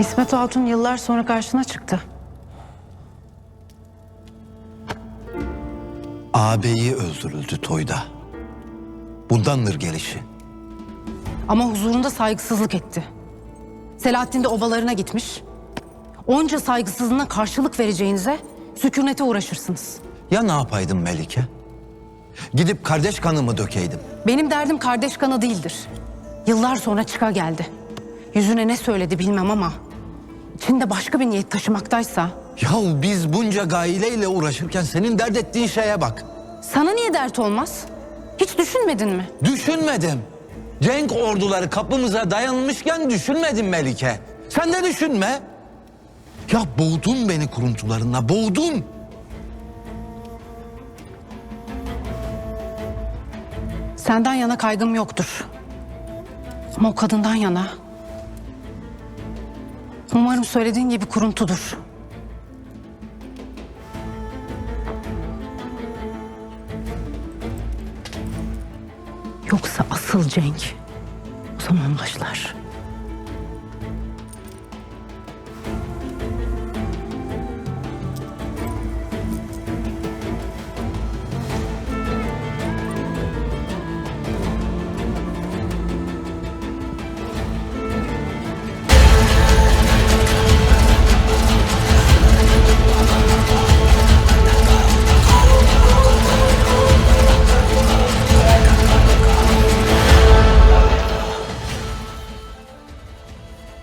İsmet Hatun yıllar sonra karşına çıktı. Ağabeyi öldürüldü toyda. Bundandır gelişi. Ama huzurunda saygısızlık etti. Selahattin de obalarına gitmiş. Onca saygısızlığına karşılık vereceğinize sükunete uğraşırsınız. Ya ne yapaydım Melike? Gidip kardeş kanımı dökeydim. Benim derdim kardeş kanı değildir. Yıllar sonra çıka geldi. Yüzüne ne söyledi bilmem ama... ...içinde başka bir niyet taşımaktaysa... Yahu biz bunca gaileyle uğraşırken senin dert ettiğin şeye bak. ...sana niye dert olmaz? Hiç düşünmedin mi? Düşünmedim. Cenk orduları kapımıza dayanmışken düşünmedim Melike. Sen de düşünme. Ya boğdun beni kuruntularınla, boğdun. Senden yana kaygım yoktur. Ama o kadından yana... ...umarım söylediğin gibi kuruntudur. Yoksa asıl Cenk o zaman başlar.